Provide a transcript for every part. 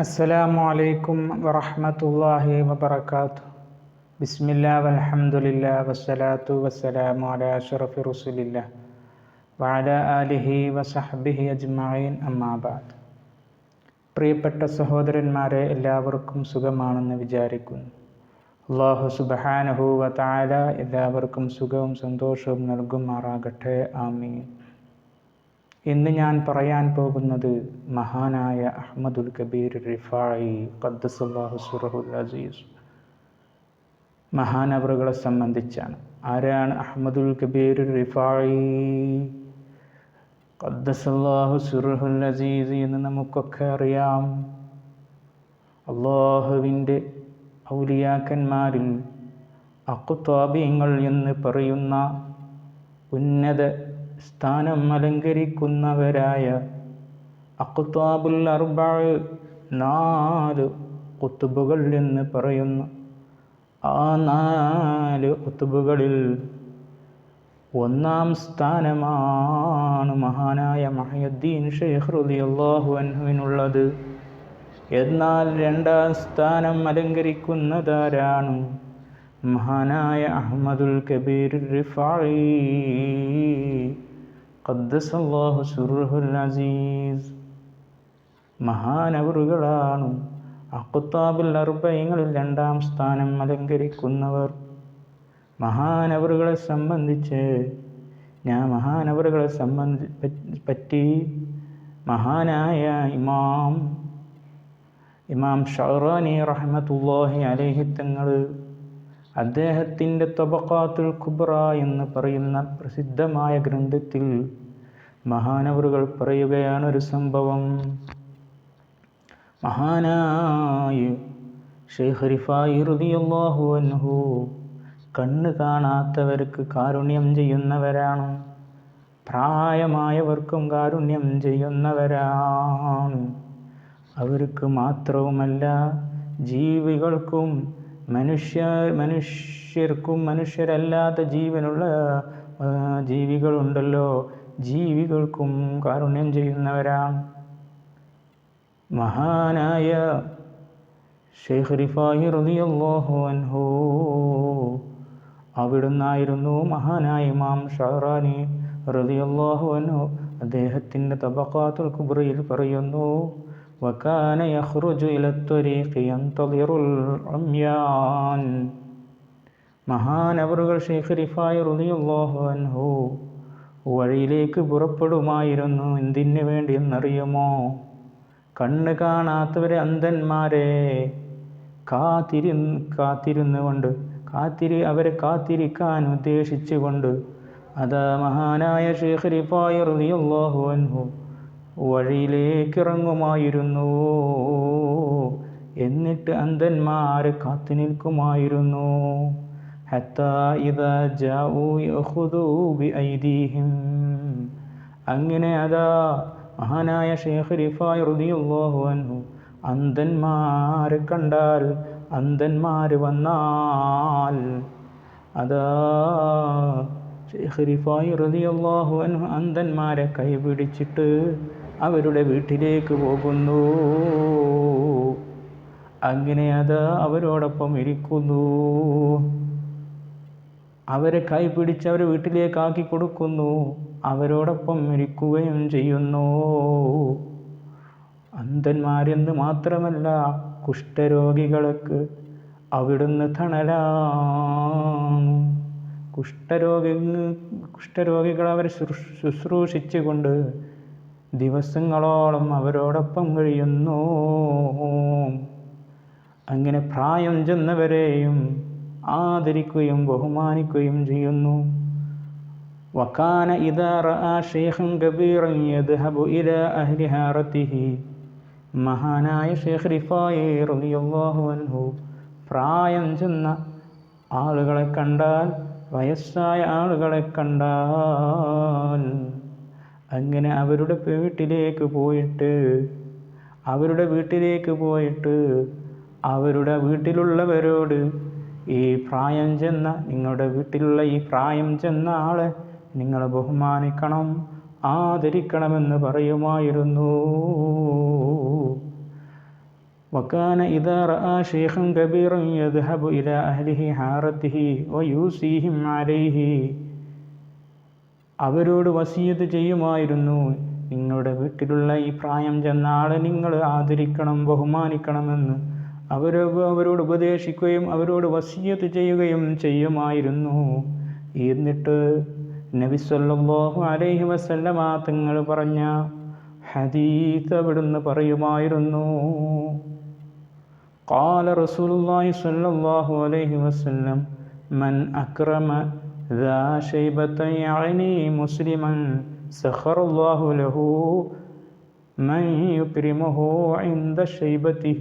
അസ്സലാമു അലൈക്കും വറഹ്മത്തുള്ളാഹി വബർക്കാത്തു ബിസ്മില്ല വലഹമുല്ല വസ്സലാത്തു വസ്സലാമു അല അഷറഫി റുസുലില്ല വാല അലിഹി വസഹബിഹി അമ്മാ അമ്മാബാദ് പ്രിയപ്പെട്ട സഹോദരന്മാരെ എല്ലാവർക്കും സുഖമാണെന്ന് വിചാരിക്കുന്നു. അള്ളാഹു സുബ്ഹാനഹു വതആല എല്ലാവർക്കും സുഖവും സന്തോഷവും നൽകുമാറാകട്ടെ. ആമീൻ. ഇന്ന് ഞാൻ പറയാൻ പോകുന്നത് മഹാനായ അഹമ്മദുൽ കബീർ റിഫായി അസീസ്. മഹാനവറുകളെ സംബന്ധിച്ചാണ്. ആരാണ് അഹമ്മദുൽ കബീർ റിഫായി ഖദ്ദസുല്ലാഹു സുറഹുൽ അസീസ് എന്ന് നമുക്കൊക്കെ അറിയാം? അള്ളാഹുവിന്റെ ഔലിയാക്കന്മാരിൽ അക്കുത്താബിയങ്ങൾ എന്ന് പറയുന്ന ഉന്നത സ്ഥാനം അലങ്കരിക്കുന്നവരായ അഖ്താബുൽ അർബഅ നാല് കുത്തുബുകൾ എന്ന് പറയുന്നു. ആ നാല് കുത്തുബുകളിൽ ഒന്നാം സ്ഥാനമാണ് മഹാനായ മഹയുദ്ദീൻ ഷെയ്ഖ് റളിയല്ലാഹു അൻഹുവിനുള്ളത്. എന്നാൽ രണ്ടാം സ്ഥാനം അലങ്കരിക്കുന്നതാരാണ്? മഹാനായ അഹമ്മദുൽ കബീർ റിഫായി. ഖദ്ദസല്ലാഹു സുറുഹുൽ അസീസ്. മഹാനവറുകളാണ് അക്കുത്താബുൽ അർബയങ്ങളിൽ രണ്ടാം സ്ഥാനം അലങ്കരിക്കുന്നവർ. മഹാനവറുകളെ സംബന്ധിച്ച് ഞാൻ മഹാനവറുകളെ സംബന്ധി പറ്റി മഹാനായ ഇമാം ഇമാം ഷഹറാനി റഹ്മത്തുല്ലാഹി അലേഹി തങ്ങൾ അദ്ദേഹത്തിന്റെ തൊബക്കാത്തുൽ കുബ്ര എന്ന് പറയുന്ന പ്രസിദ്ധമായ ഗ്രന്ഥത്തിൽ മഹാനവറുകൾ പറയുകയാണ് ഒരു സംഭവം. മഹാനായ ഷെയ്ഖ് റിഫായി അൻഹു കണ്ണ് കാണാത്തവർക്ക് കാരുണ്യം ചെയ്യുന്നവരാണ്. പ്രായമായവർക്കും കാരുണ്യം ചെയ്യുന്നവരാണ്. അവർക്ക് മാത്രവുമല്ല ജീവികൾക്കും മനുഷ്യ മനുഷ്യർക്കും മനുഷ്യരല്ലാത്ത ജീവനുള്ള ജീവികളുണ്ടല്ലോ. ജീവികൾക്കും കാരുണ്യം ചെയ്യുന്നവരാം മഹാനായ ഷെയ്ഖ് റിഫായി റളിയല്ലാഹു അൻഹു. അവിടുന്നായിരുന്നു മഹാനായ ഇമാം ഷഹറാനി റളിയല്ലാഹു അൻഹു. അദ്ദേഹത്തിന്റെ തബക്കാത്തുൽ കുബ്രയിൽ പറയുന്നു وكان يخرج إلى الطريق ينتظر العميان മഹാനവറുകൾ ഷെയ്ഖ് റിഫായി റളിയല്ലാഹു അൻഹു വഴിയിലേക്ക് പുറപ്പെടുമായിരുന്നു എന്തിനു വേണ്ടി എന്നറിയുമോ കണ്ണ് കാണാത്തവരെ അന്ധന്മാരെ കാത്തിരി കാത്തിരുന്നുകൊണ്ട് കാത്തിരി അവരെ കാത്തിരിക്കാൻ ഉദ്ദേശിച്ചുകൊണ്ട് അതാ മഹാനായ ഷെയ്ഖ് റിഫായി റളിയല്ലാഹു അൻഹു വഴിയിലേക്കിറങ്ങുമായിരുന്നു. എന്നിട്ട് അന്ധന്മാർ കാത്തു നിൽക്കുമായിരുന്നു. അങ്ങനെ അതാ മഹാനായ ഷേഖ് റിഫായ് റളിയല്ലാഹു അൻഹു അന്ധന്മാരെ കണ്ടാൽ അന്ധന്മാർ വന്നാൽ. അതാ ഷേഖ് റിഫായി റളിയല്ലാഹു അൻഹു അന്ധന്മാരെ കൈപിടിച്ചിട്ട് അവരുടെ വീട്ടിലേക്ക് പോകുന്നു. അങ്ങനെ അത് അവരോടൊപ്പം ഇരിക്കുന്നു. അവരെ കൈപിടിച്ച് അവർ അവരെ വീട്ടിലേക്കാക്കി കൊടുക്കുന്നു. അവരോടൊപ്പം ഇരിക്കുകയും ചെയ്യുന്നു. അന്ധന്മാരെന്ന് മാത്രമല്ല കുഷ്ഠരോഗികൾക്ക് അവിടുന്ന് തണലാണ്. കുഷ്ഠരോഗി കുഷ്ഠരോഗികൾ അവരെ ശുശ്രൂഷിച്ചുകൊണ്ട് ദിവസങ്ങളോളം അവരോടൊപ്പം കഴിയുന്നു. അങ്ങനെ പ്രായം ചെന്നവരെയും ആദരിക്കുകയും ബഹുമാനിക്കുകയും ചെയ്യുന്നു. വക്കാന ഇതാറ ഷേഖൻ കബീറൻ യദ്ഹബു അഹ്ലി മഹാനായ ഷേഖ് റിഫായി അൻഹു. പ്രായം ചെന്ന ആളുകളെ കണ്ടാൽ വയസ്സായ ആളുകളെ കണ്ടാൽ അങ്ങനെ അവരുടെ വീട്ടിലേക്ക് പോയിട്ട് അവരുടെ വീട്ടിലേക്ക് പോയിട്ട് അവരുടെ വീട്ടിലുള്ളവരോട് ഈ പ്രായം ചെന്ന നിങ്ങളുടെ വീട്ടിലുള്ള ഈ പ്രായം ചെന്ന ആളെ നിങ്ങൾ ബഹുമാനിക്കണം ആദരിക്കണമെന്ന് പറയുമായിരുന്നു وكان إذا رأى شيخا كبيرا يذهب إلى أهله حارته ويوصيهم عليه അവരോട് വസീയത്ത് ചെയ്യുമായിരുന്നു നിങ്ങളുടെ വീട്ടിലുള്ള ഈ പ്രായം ചെന്ന ആളെ നിങ്ങൾ ആദരിക്കണം ബഹുമാനിക്കണമെന്ന് അവരോ അവരോട് ഉപദേശിക്കുകയും അവരോട് വസീയത്ത് ചെയ്യുകയും ചെയ്യുമായിരുന്നു എന്നിട്ട് നബി സല്ലല്ലാഹു അലൈഹി വസല്ലമ തങ്ങൾ പറഞ്ഞ ഹദീത്ത് അവിടുന്ന് പറയുമായിരുന്നു قال رسول الله صلى الله عليه وسلم من أكرم ذا شيبة يعني مسلما سخر الله له من يكرمه عند شيبته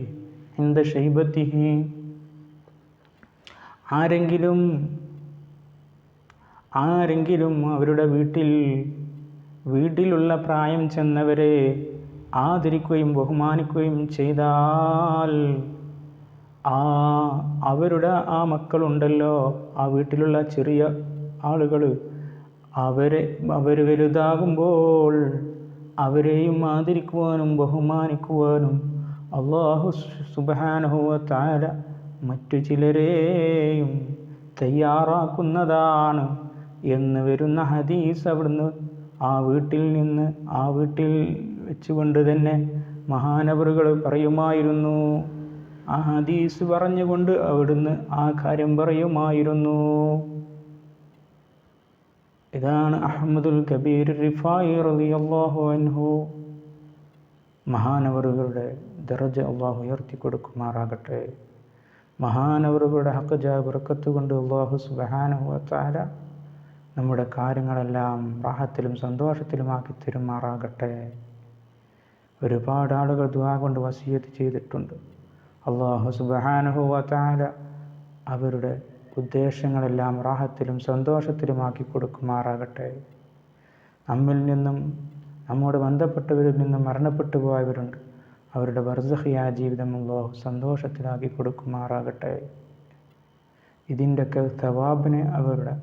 عند شيبته ആരെങ്കിലും ആരെങ്കിലും അവരുടെ വീട്ടിൽ വീട്ടിലുള്ള പ്രായം ചെന്നവരെ ആദരിക്കുകയും ബഹുമാനിക്കുകയും ചെയ്താൽ ആ അവരുടെ ആ മക്കളുണ്ടല്ലോ ആ വീട്ടിലുള്ള ചെറിയ ആളുകൾ അവരെ അവർ വലുതാകുമ്പോൾ അവരെയും ആദരിക്കുവാനും ബഹുമാനിക്കുവാനും അള്ളാഹു സുബാനുഹുവ താര മറ്റു ചിലരെയും തയ്യാറാക്കുന്നതാണ് എന്ന് വരുന്ന ഹദീസ് അവിടുന്ന് ആ വീട്ടിൽ നിന്ന് ആ വീട്ടിൽ വെച്ചുകൊണ്ട് തന്നെ മഹാനവറുകൾ പറയുമായിരുന്നു. ആ ഹദീസ് പറഞ്ഞുകൊണ്ട് അവിടുന്ന് ആ കാര്യം പറയുമായിരുന്നു. ഇതാണ് അഹമ്മദുൽ കബീർ റിഫായി റളിയല്ലാഹു അൻഹു. മഹാനവറുകളുടെ ദർജ അള്ളാഹു ഉയർത്തി കൊടുക്കുമാറാകട്ടെ മഹാനവറുകളുടെ ഹക്കജ ബർക്കത്ത് കൊണ്ട് അള്ളാഹു സുബഹാനഹു താര നമ്മുടെ കാര്യങ്ങളെല്ലാം റാഹത്തിലും സന്തോഷത്തിലുമാക്കി തരുമാറാകട്ടെ. ഒരുപാട് ആളുകൾ ദുവാ കൊണ്ട് വസീയത്ത് ചെയ്തിട്ടുണ്ട്. അള്ളാഹു സുബഹാനഹു താര അവരുടെ ഉദ്ദേശങ്ങളെല്ലാം റാഹത്തിലും സന്തോഷത്തിലുമാക്കി കൊടുക്കുമാറാകട്ടെ. നമ്മിൽ നിന്നും നമ്മോട് ബന്ധപ്പെട്ടവരിൽ നിന്നും മരണപ്പെട്ടു പോയവരുണ്ട്. അവരുടെ വർദ്ധഹിയാ ജീവിതം അള്ളാഹു സന്തോഷത്തിലാക്കി കൊടുക്കുമാറാകട്ടെ. ഇതിന്റെയൊക്കെ തവാബിനെ അവരുടെ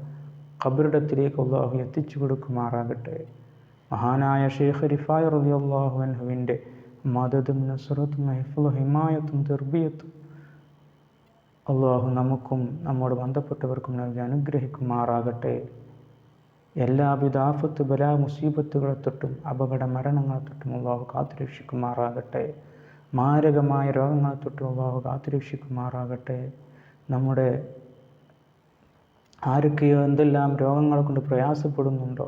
കബറിടത്തിലേക്ക് അള്ളാഹു എത്തിച്ചു കൊടുക്കുമാറാകട്ടെ. മഹാനായ ഷെയ്ഖ് റിഫായ് റലി അള്ളാഹു അൻഹുവിന്റെ മദതും നസുറത്തും ഹിമായത്തും തെർബിയത്തും അള്ളാഹു നമുക്കും നമ്മോട് ബന്ധപ്പെട്ടവർക്കും നൽകി അനുഗ്രഹിക്കുമാറാകട്ടെ. എല്ലാവിധ ആഫത്ത് ബല മുസീബത്തുകളെ തൊട്ടും അപകട മരണങ്ങളെ തൊട്ടും അള്ളാഹു കാത്തുരക്ഷിക്കുമാറാകട്ടെ. മാരകമായ രോഗങ്ങളെ തൊട്ടും അള്ളാഹു കാത്തുരക്ഷിക്കുമാറാകട്ടെ. നമ്മുടെ ആരൊക്കെയോ എന്തെല്ലാം രോഗങ്ങളെ കൊണ്ട് പ്രയാസപ്പെടുന്നുണ്ടോ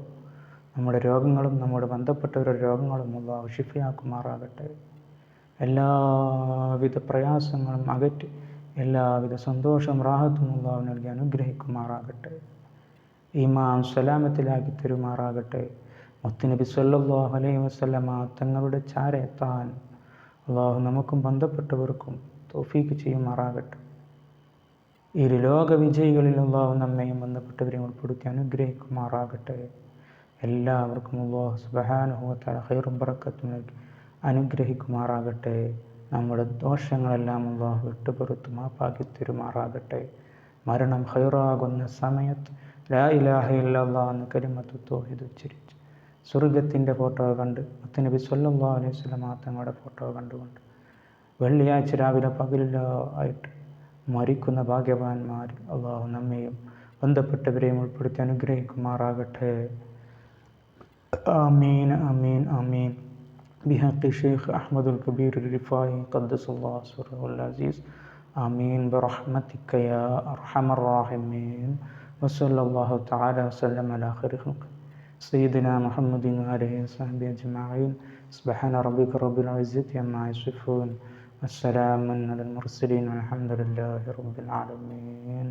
നമ്മുടെ രോഗങ്ങളും നമ്മുടെ ബന്ധപ്പെട്ടവരുടെ രോഗങ്ങളും അള്ളാഹു ഷിഫയാക്കുമാറാകട്ടെ എല്ലാവിധ പ്രയാസങ്ങളും അകറ്റി എല്ലാവിധ സന്തോഷം റാഹത്തും അള്ളാഹു നൽകി അനുഗ്രഹിക്കുമാറാകട്ടെ. ഈമാൻ സലാമത്തിലാക്കി തരുമാറാകട്ടെ. മുത്തുനബി സല്ലാഹു അലൈഹി വസല്ലമ തങ്ങളുടെ ചാരെത്താൻ അള്ളാഹു നമുക്കും ബന്ധപ്പെട്ടവർക്കും തോഫീക്ക് ചെയ്യുമാറാകട്ടെ. ഇരു ലോക വിജയികളിൽ അള്ളാഹു നമ്മയും ബന്ധപ്പെട്ടവരെയും ഉൾപ്പെടുത്തി അനുഗ്രഹിക്കുമാറാകട്ടെ. എല്ലാവർക്കും അള്ളാഹു സുബഹാനുഭവത്താൽ ഹൈറും പറക്കത്തും നൽകി അനുഗ്രഹിക്കുമാറാകട്ടെ. നമ്മുടെ ദോഷങ്ങളെല്ലാം അള്ളാഹു വിട്ടുപുറത്ത് മാപ്പാക്കി തിരുമാറാകട്ടെ. മരണം ഹൈറാകുന്ന സമയത്ത് ലാ ഇലാഹ എന്ന കരിമത്ത് തോഹിത് ഉച്ചരിച്ച്. സ്വർഗത്തിന്റെ ഫോട്ടോ കണ്ട് മുത്തനബി സല്ലല്ലാഹു അലൈഹി വസല്ലം തങ്ങളുടെ ഫോട്ടോ കണ്ടുകൊണ്ട്. വെള്ളിയാഴ്ച രാവിലെ പകലിലോ ആയിട്ട് മരിക്കുന്ന ഭാഗ്യവാന്മാർ അള്ളാഹു നമ്മയും ബന്ധപ്പെട്ടവരെയും ഉൾപ്പെടുത്തി അനുഗ്രഹിക്കുമാറാകട്ടെ. അമീൻ അമീൻ ആമീൻ. بحق الشيخ أحمد الكبير الرفاعي قدس الله سره العزيز آمين برحمتك يا أرحم الراحمين وصلى الله تعالى وسلم على خير خلقه سيدنا محمد وآله وصحبه أجمعين سبحان ربك رب العزة عما يصفون والسلام على المرسلين والحمد لله رب العالمين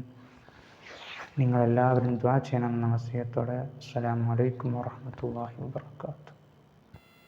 നിങ്ങളെല്ലാവരും ദ്വാ ചെയ്യണം എന്ന വസിയത്തോടെ അസ്സലാമു അലൈക്കും വറഹ്മത്തുള്ളാഹി വബറകാതുഹു